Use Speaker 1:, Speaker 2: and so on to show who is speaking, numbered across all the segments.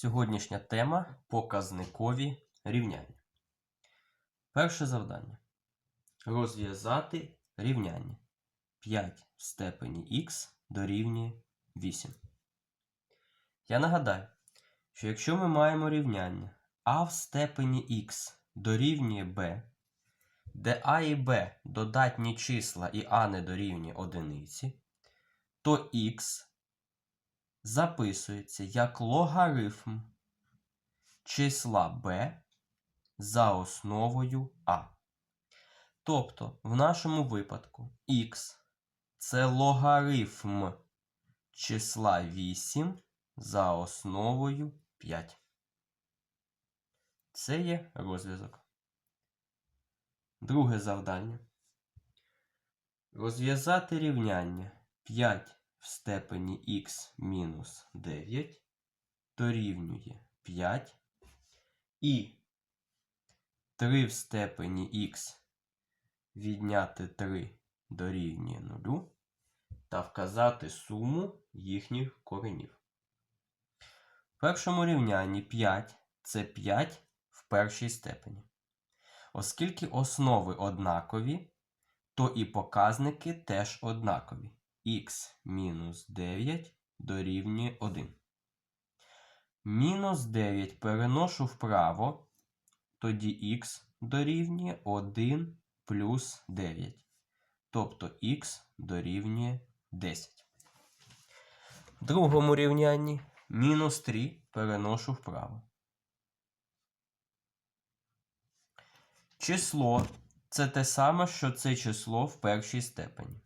Speaker 1: Сьогоднішня тема показникові рівняння. Перше завдання. Розв'язати рівняння 5 в степені х дорівнює 8. Я нагадаю, що якщо ми маємо рівняння а в степені х дорівнює b, де а і b додатні числа і а не дорівнює одиниці, то х записується як логарифм числа b за основою а. Тобто, в нашому випадку х це логарифм числа 8 за основою 5. Це є розв'язок. Друге завдання. Розв'язати рівняння 5 в степені х мінус 9 дорівнює 5 і 3 в степені х відняти 3 дорівнює 0 та вказати суму їхніх коренів. В першому рівнянні 5 це 5 в першій степені. Оскільки основи однакові, то і показники теж однакові. Х мінус 9 дорівнює 1. Мінус 9 переношу вправо, тоді х дорівнює 1 плюс 9. Тобто х дорівнює 10. В другому рівнянні мінус 3 переношу вправо. Число це те саме, що це число в першій степені.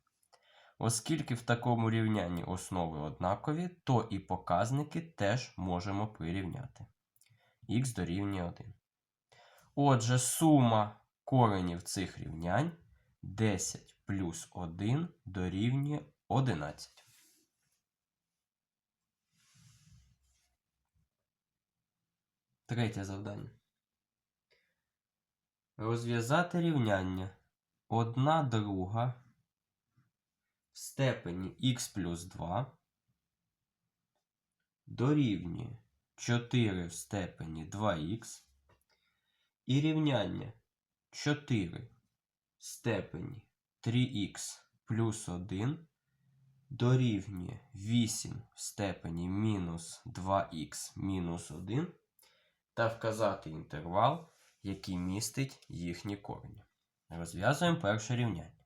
Speaker 1: Оскільки в такому рівнянні основи однакові, то і показники теж можемо прирівняти. х дорівнює 1. Отже, сума коренів цих рівнянь 10 плюс 1 дорівнює 11. Третє завдання. Розв'язати рівняння 1 друга в степені х плюс 2 дорівнює 4 в степені 2х і рівняння 4 в степені 3х плюс 1 дорівнює 8 в степені мінус 2х мінус 1 та вказати інтервал, який містить їхні корені. Розв'язуємо перше рівняння.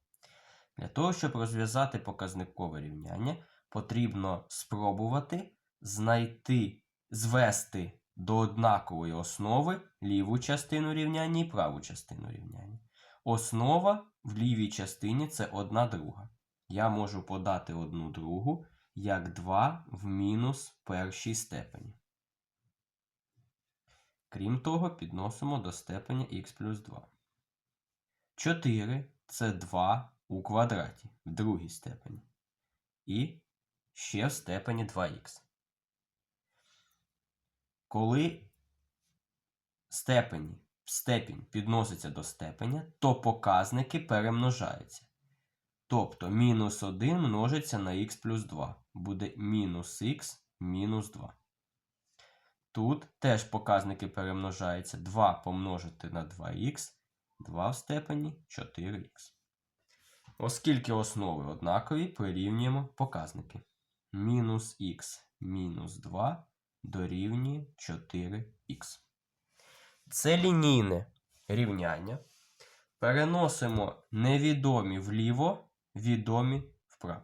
Speaker 1: Для того, щоб розв'язати показникове рівняння, потрібно спробувати знайти, звести до однакової основи ліву частину рівняння і праву частину рівняння. Основа в лівій частині це одна друга. Я можу подати одну другу як 2 в мінус першій степені. Крім того, підносимо до степені х плюс 2. 4 це 2 у квадраті в другій степені. І ще в степені 2х. Коли степені, степінь підноситься до степеня, то показники перемножаються. Тобто мінус 1 множиться на х плюс 2. Буде мінус х мінус 2. Тут теж показники перемножаються 2 помножити на 2х, 2 в степені 4х. Оскільки основи однакові, прирівнюємо показники. Мінус х мінус 2 дорівнює 4х. Це лінійне рівняння. Переносимо невідомі вліво, відомі вправо.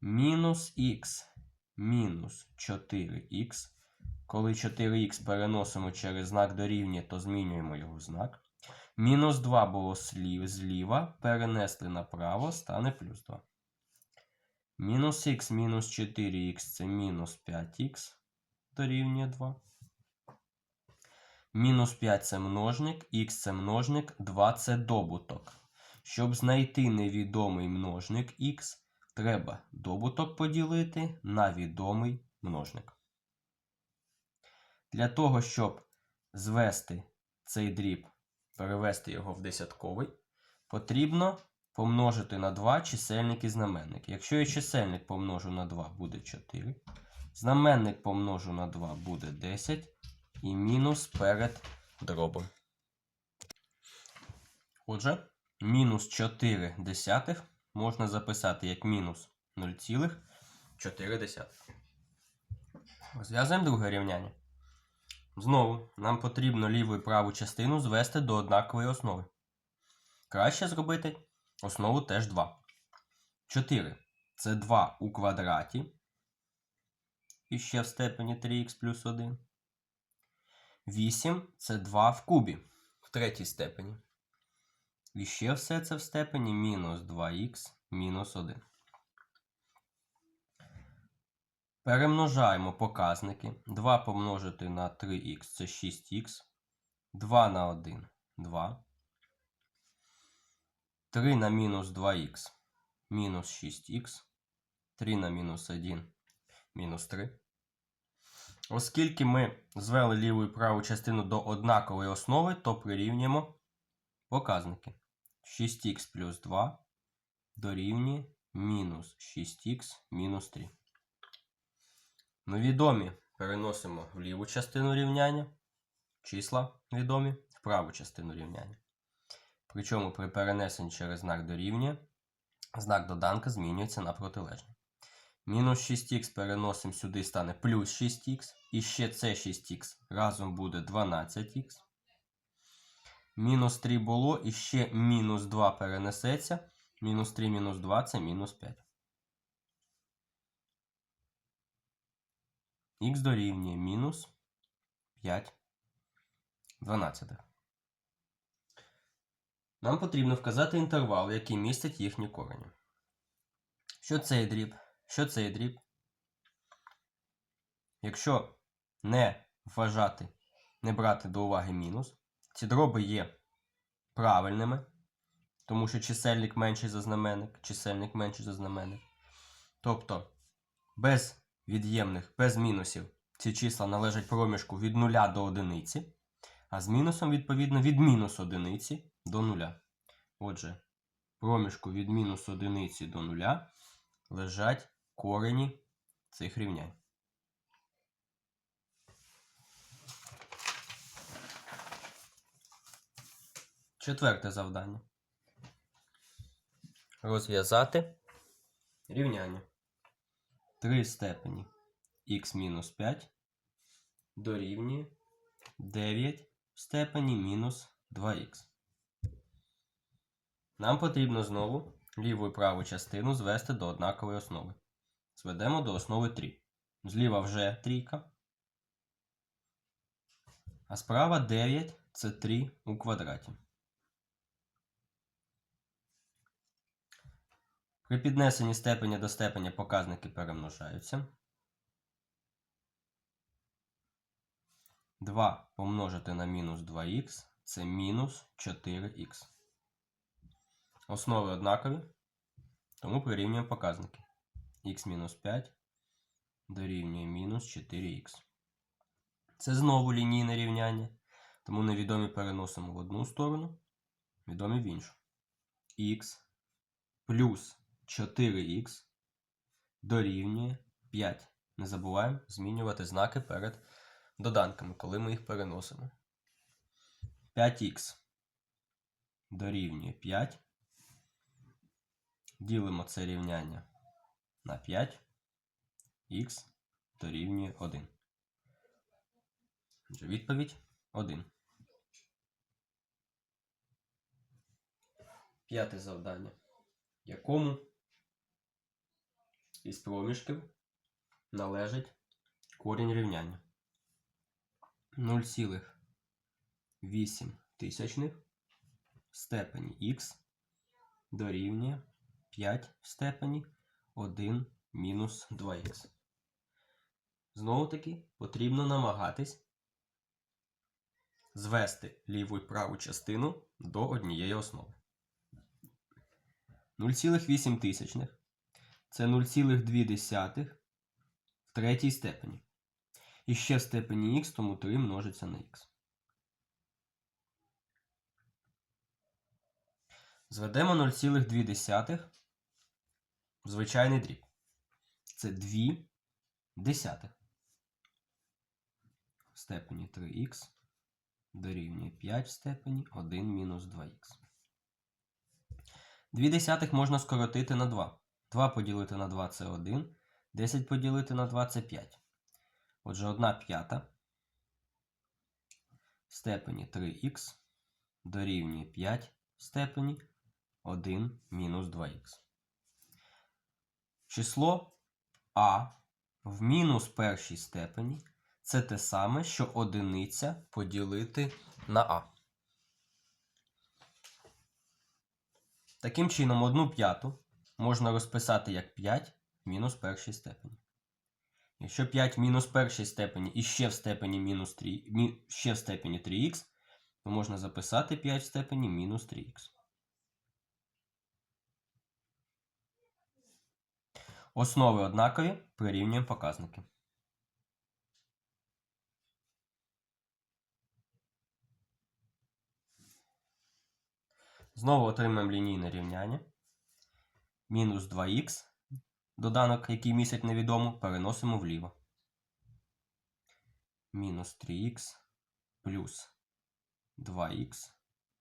Speaker 1: Мінус х мінус 4х. Коли 4х переносимо через знак дорівнює, то змінюємо його знак. Мінус 2 було слів, зліва, перенесли направо, стане плюс 2. Мінус х мінус 4х це мінус 5х дорівнює 2. Мінус 5 це множник, х це множник, 2 це добуток. Щоб знайти невідомий множник х, треба добуток поділити на відомий множник. Для того, щоб звести цей дріб, перевести його в десятковий, потрібно помножити на 2 чисельник і знаменник. Якщо я чисельник помножу на 2, буде 4. Знаменник помножу на 2 буде 10 і мінус перед дробом. Отже, мінус 4 десятих можна записати як мінус 0,4. Розв'язуємо друге рівняння. Знову нам потрібно ліву і праву частину звести до однакової основи. Краще зробити основу теж 2. 4 це 2 у квадраті. І ще в степені 3х плюс 1. 8 це 2 в кубі в третій степені. І ще все це в степені мінус 2х мінус 1. Перемножаємо показники. 2 помножити на 3х це 6х. 2 на 1 2. 3 на мінус 2х мінус 6х. 3 на мінус 1 мінус 3. Оскільки ми звели ліву і праву частину до однакової основи, то прирівнюємо показники. 6х плюс 2 дорівнює мінус 6х мінус 3. Ну, відомі переносимо в ліву частину рівняння. Числа відомі в праву частину рівняння. Причому при перенесенні через знак дорівнює, знак доданка змінюється на протилежний. Мінус 6х переносимо сюди, стане плюс 6х. І ще це 6х разом буде 12х. Мінус 3 було, і ще мінус 2 перенесеться. Мінус 3 мінус 2 це мінус 5. Х дорівнює мінус 5 12. Нам потрібно вказати інтервал, який містить їхні корені. Що цей дріб? Що цей дріб? Якщо не вважати, не брати до уваги мінус, ці дроби є правильними, тому що чисельник менший за знаменник, чисельник менший за знаменник. Тобто без від'ємних, без мінусів ці числа належать проміжку від 0 до 1, а з мінусом, відповідно, від мінус 1 до 0. Отже, проміжку від мінус 1 до 0 лежать корені цих рівнянь. Четверте завдання. Розв'язати рівняння. 3 степені х-5 дорівнює 9 в степені мінус 2х. Нам потрібно знову ліву і праву частину звести до однакової основи. Зведемо до основи 3. Зліва вже трійка. А справа 9 це 3 у квадраті. При піднесенні степеня до степеня показники перемножаються. 2 помножити на мінус 2х це мінус 4х. Основи однакові, тому прирівнюємо показники. х-5 дорівнює мінус 4х. Це знову лінійне рівняння, тому невідомі переносимо в одну сторону, відомі в іншу. х плюс 4х дорівнює 5. Не забуваємо змінювати знаки перед доданками, коли ми їх переносимо. 5х дорівнює 5. Ділимо це рівняння на 5. Х дорівнює 1. Отже, відповідь 1. П'яте завдання. Якому із проміжків належить корінь рівняння? 0,8 тисячних в степені х дорівнює 5 в степені 1 мінус 2х. Знову таки потрібно намагатись звести ліву і праву частину до однієї основи. 0,8 тисячних це 0,2 в третій степені. І ще в степені х, тому 3 множиться на х. Зведемо 0,2 в звичайний дріб. Це 2 десятих в степені 3х дорівнює 5 в степені 1 мінус 2х. 2 десятих можна скоротити на 2. 2 поділити на 2 це 1. 10 поділити на 2 це 5. Отже, 1 п'ята в степені 3х дорівнює 5 в степені 1 мінус 2х. Число а в мінус першій степені це те саме, що одиниця поділити на а. Таким чином, 1 п'яту можна розписати як 5 в мінус першій степені. Якщо 5 мінус першій степені і ще в степені мінус 3, мі, ще в степені 3х, то можна записати 5 в степені мінус 3х. Основи однакові, прирівнюємо показники. Знову отримаємо лінійне рівняння. Мінус 2х, доданок, який містить невідому, переносимо вліво. Мінус 3х плюс 2х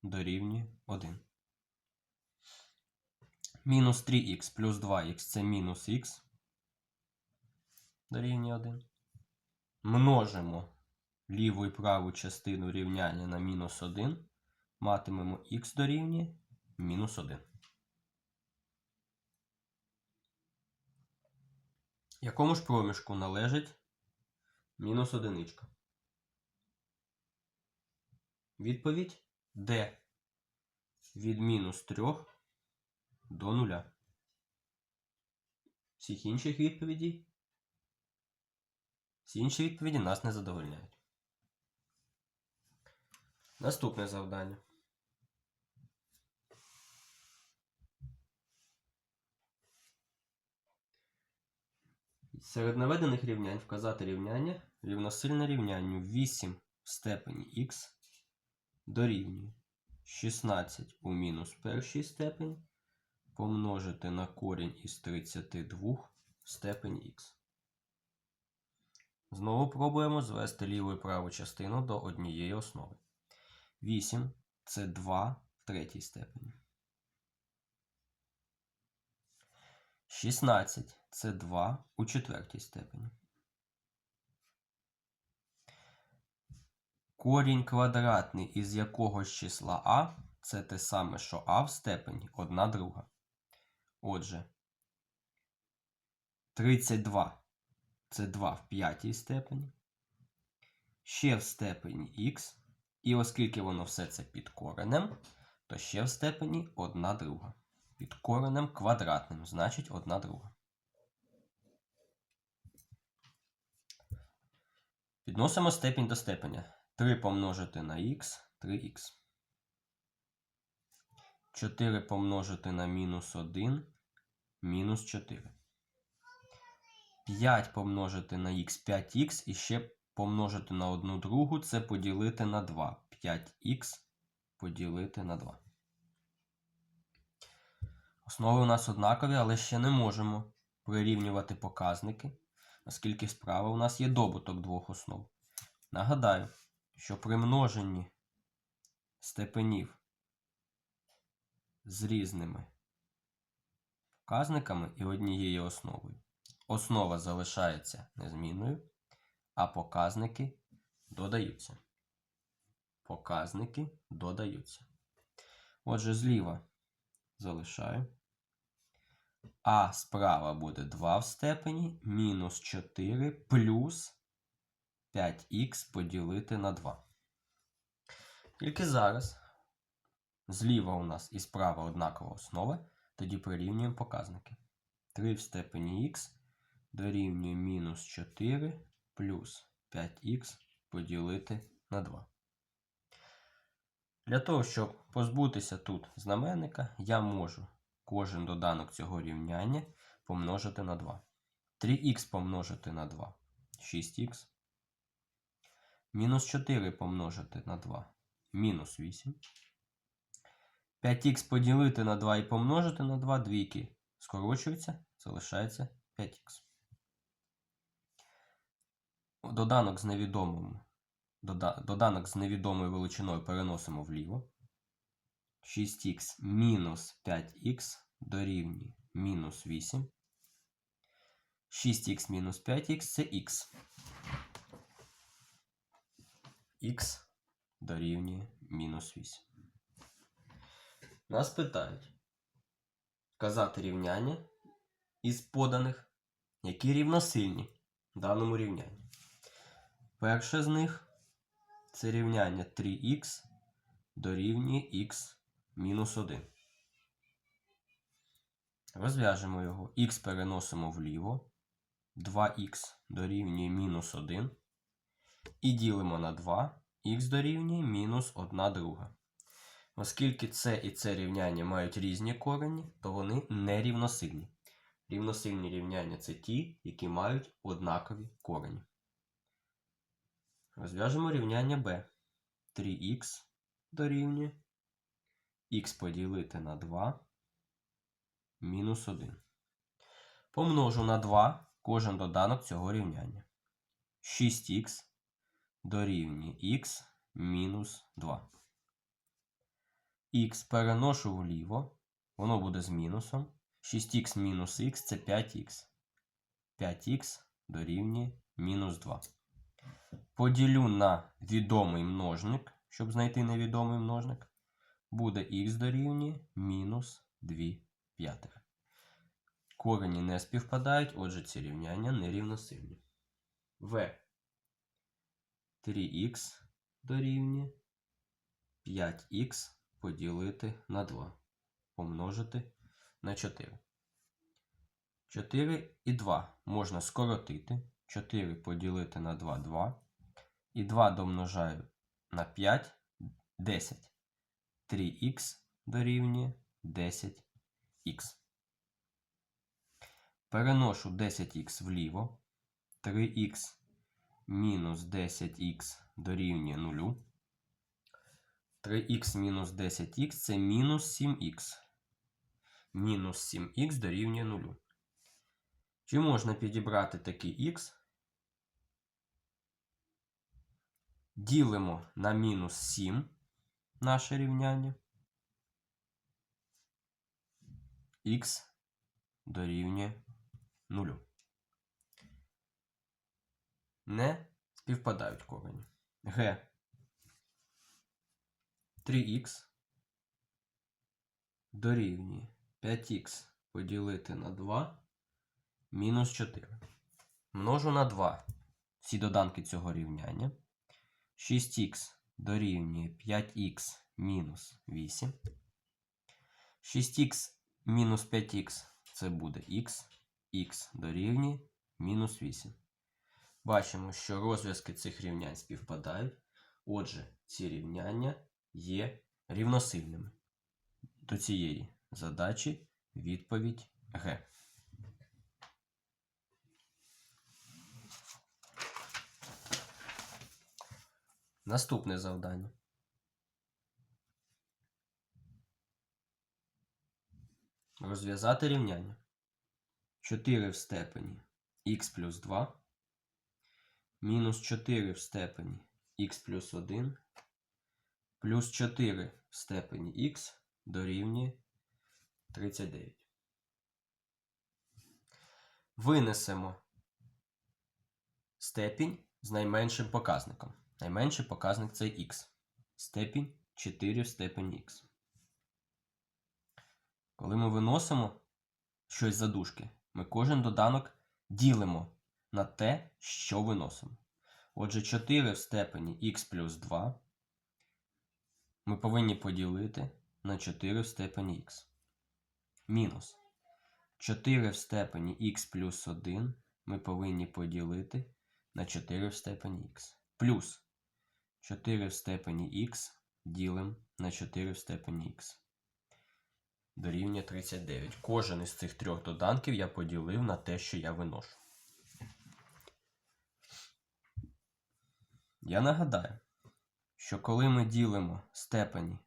Speaker 1: дорівнює 1. Мінус 3х плюс 2х це мінус х дорівнює 1. Множимо ліву і праву частину рівняння на мінус 1. Матимемо х дорівнює мінус 1. Якому ж проміжку належить мінус одиничка? Відповідь d від мінус 3 до 0. Всіх інших відповідей. Всі інші відповіді нас не задовольняють. Наступне завдання. Серед наведених рівнянь вказати рівняння рівносильне рівнянню 8 в степені х дорівнює 16 у мінус першій степені помножити на корінь із 32 в степені х. Знову пробуємо звести ліву і праву частину до однієї основи. 8 це 2 в третій степені. 16 це 2 у четвертій степені. Корінь квадратний із якогось числа а це те саме, що а в степені 1 друга. Отже, 32 це 2 в п'ятій степені. Ще в степені х. І оскільки воно все це під коренем, то ще в степені 1 друга. Під коренем квадратним, значить 1 друга. Підносимо степінь до степеня. 3 помножити на х 3х. 4 помножити на мінус 1 мінус 4. 5 помножити на х 5х і ще помножити на 1 другу це поділити на 2. 5х поділити на 2. Основи у нас однакові, але ще не можемо прирівнювати показники, оскільки справа у нас є добуток двох основ. Нагадаю, що при множенні степенів з різними показниками і однією основою, основа залишається незмінною, а показники додаються. Показники додаються. Отже, зліва залишаю. А справа буде 2 в степені мінус 4 плюс 5х поділити на 2. Тільки зараз зліва у нас і справа однакова основа, тоді прирівнюємо показники. 3 в степені х дорівнює мінус 4 плюс 5х поділити на 2. Для того, щоб позбутися тут знаменника, я можу кожен доданок цього рівняння помножити на 2. 3х помножити на 2 6х. Мінус 4 помножити на 2 мінус 8. 5х поділити на 2 і помножити на 2 двійки скорочується, залишається 5х. доданок з невідомим, дода- доданок з невідомою величиною переносимо вліво. 6х мінус 5х дорівнює мінус 8. 6х мінус 5х це х. х дорівнює мінус 8. Нас питають вказати рівняння із поданих, які рівносильні в даному рівнянні. Перше з них це рівняння 3х дорівнює х мінус 1. Розв'яжемо його. х переносимо вліво. 2х дорівнює мінус 1. І ділимо на 2, х дорівнює мінус 1 друга. Оскільки це і це рівняння мають різні корені, то вони не рівносильні. Рівносильні рівняння це ті, які мають однакові корені. Розв'яжемо рівняння b. 3х дорівнює х поділити на 2 мінус 1. Помножу на 2 кожен доданок цього рівняння. 6х дорівнює х мінус 2. Х переношу вліво, воно буде з мінусом. 6х мінус х це 5х. 5х дорівнює мінус 2. Поділю на відомий множник, щоб знайти невідомий множник. Буде х дорівнює мінус 2 п'ятих. Корені не співпадають, отже, ці рівняння нерівносильні. В. 3х дорівнює 5х поділити на 2. Помножити на 4. 4 і 2 можна скоротити. 4 поділити на 2 2. І 2 домножаю на 5 10. 3х дорівнює 10х. Переношу 10х вліво. 3х мінус 10х дорівнює 0. 3х мінус 10х це мінус 7х. Мінус 7х дорівнює 0. Чи можна підібрати такий х? Ділимо на мінус 7 наше рівняння. х дорівнює 0. Не співпадають корені. Г 3х дорівнює 5х поділити на 2 мінус 4. Множу на 2 всі доданки цього рівняння. 6х дорівнює 5х мінус 8. 6х мінус 5х це буде х. х дорівнює мінус 8. Бачимо, що розв'язки цих рівнянь співпадають. Отже, ці рівняння є рівносильними. До цієї задачі відповідь Г. Наступне завдання. Розв'язати рівняння. 4 в степені х плюс 2, мінус 4 в степені х плюс 1, плюс 4 в степені х дорівнює 39. Винесемо степінь з найменшим показником. Найменший показник це х. Степінь 4 в степені х. Коли ми виносимо щось за дужки, ми кожен доданок ділимо на те, що виносимо. Отже, 4 в степені х плюс 2 ми повинні поділити на 4 в степені х. Мінус 4 в степені х плюс 1 ми повинні поділити на 4 в степені х. Плюс 4 в степені х ділимо на 4 в степені х. Дорівнює 39. Кожен із цих трьох доданків я поділив на те, що я виношу. Я нагадаю, що коли ми ділимо степені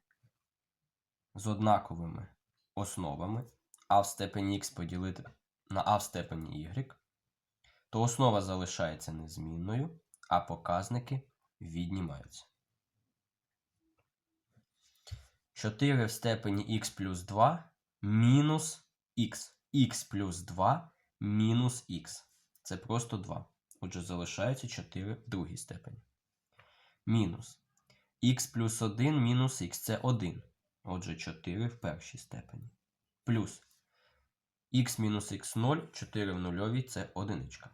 Speaker 1: з однаковими основами, а в степені х поділити на а в степені y, то основа залишається незмінною, а показники віднімаються. 4 в степені х плюс 2 мінус х. х плюс 2 мінус х. Це просто 2. Отже, залишається 4 в другій степені. Мінус х плюс 1 мінус х це 1. Отже, 4 в першій степені. Плюс х мінус х 0, 4 в нульовій це одиничка.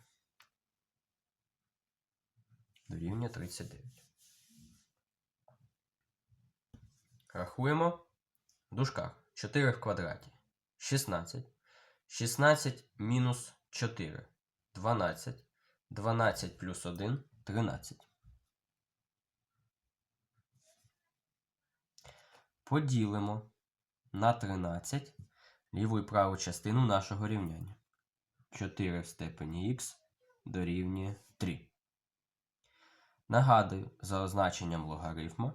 Speaker 1: Дорівнює 39. Рахуємо в дужках. 4 в квадраті 16. 16 мінус 4 12. 12 плюс 1 13. Поділимо на 13 ліву і праву частину нашого рівняння. 4 в степені х дорівнює 3. Нагадую, за означенням логарифма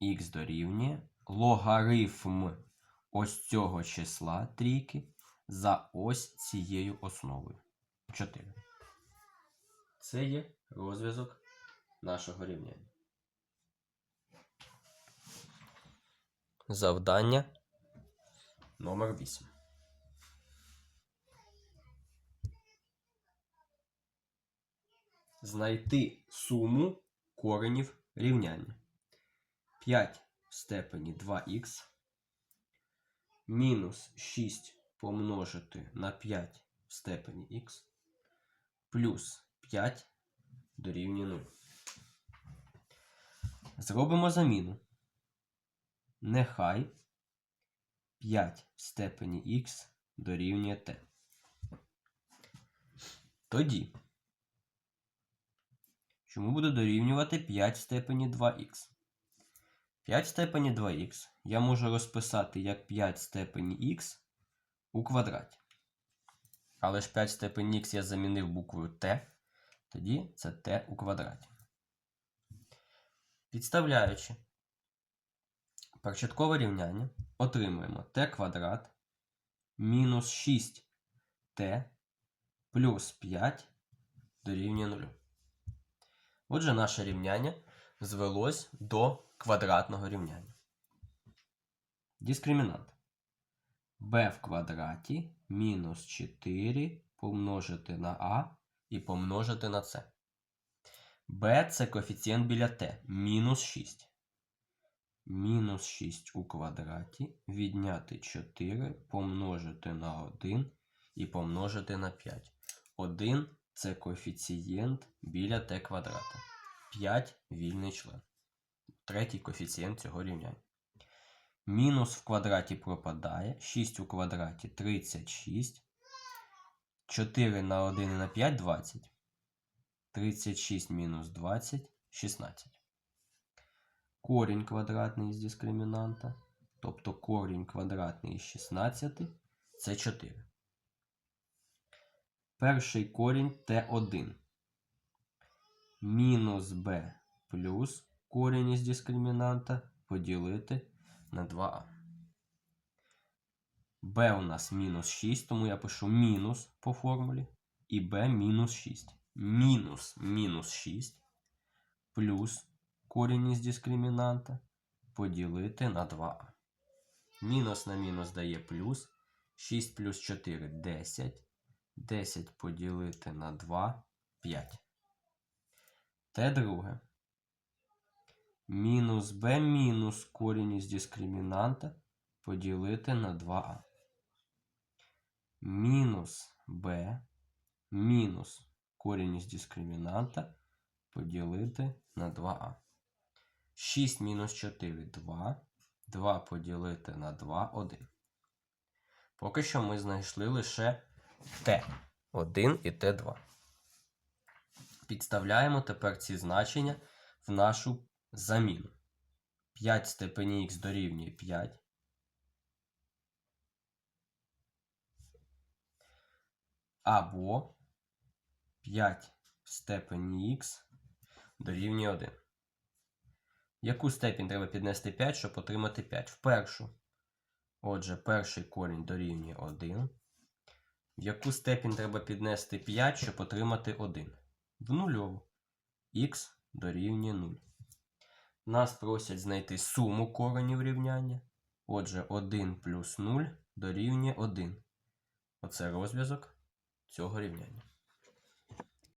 Speaker 1: х дорівнює логарифм ось цього числа трійки за ось цією основою. 4. Це є розв'язок нашого рівняння. Завдання номер 8. Знайти суму коренів рівняння. 5 в степені 2х мінус 6 помножити на 5 в степені х плюс 5 дорівнює 0. Зробимо заміну. Нехай 5 в степені х дорівнює t. Тоді, чому буде дорівнювати 5 в степені 2х? 5 в степені 2х я можу розписати як 5 в степені х у квадраті. Але ж 5 в степені х я замінив буквою t, тоді це t у квадраті. Підставляючи початкове рівняння, отримуємо t квадрат мінус 6t плюс 5 дорівнює 0. Отже, наше рівняння звелось до квадратного рівняння. Дискримінант b в квадраті мінус 4 помножити на а і помножити на c. b це коефіцієнт біля t мінус 6. Мінус 6 у квадраті відняти 4 помножити на 1 і помножити на 5. 1 це коефіцієнт біля t квадрата. 5 вільний член. Третій коефіцієнт цього рівняння. Мінус в квадраті пропадає. 6 у квадраті 36. 4 на 1 і на 5 20. 36 мінус 20 16. Корінь квадратний з дискримінанта. Тобто корінь квадратний із 16 це 4. Перший корінь Т1. Мінус b плюс корінь із дискримінанта поділити на 2а. b у нас мінус 6, тому я пишу мінус по формулі. І b мінус 6. Мінус мінус 6 плюс корінь із дискримінанта поділити на 2а. Мінус на мінус дає плюс. 6 плюс 4 10. 10 поділити на 2 5. Т друге. Мінус b мінус корінь із дискримінанта поділити на 2а. Мінус b мінус корінь із дискримінанта поділити на 2а. 6 мінус 4 2. 2 поділити на 2 1. Поки що ми знайшли лише Т1 і Т2. Підставляємо тепер ці значення в нашу заміну. 5 степені х дорівнює 5. Або 5 в степені х дорівнює 1. Яку степінь треба піднести 5, щоб отримати 5? В першу. Отже, перший корінь дорівнює 1. В яку степінь треба піднести 5, щоб отримати 1? В нульову. х дорівнює 0. Нас просять знайти суму коренів рівняння. Отже, 1 плюс 0 дорівнює 1. Оце розв'язок цього рівняння.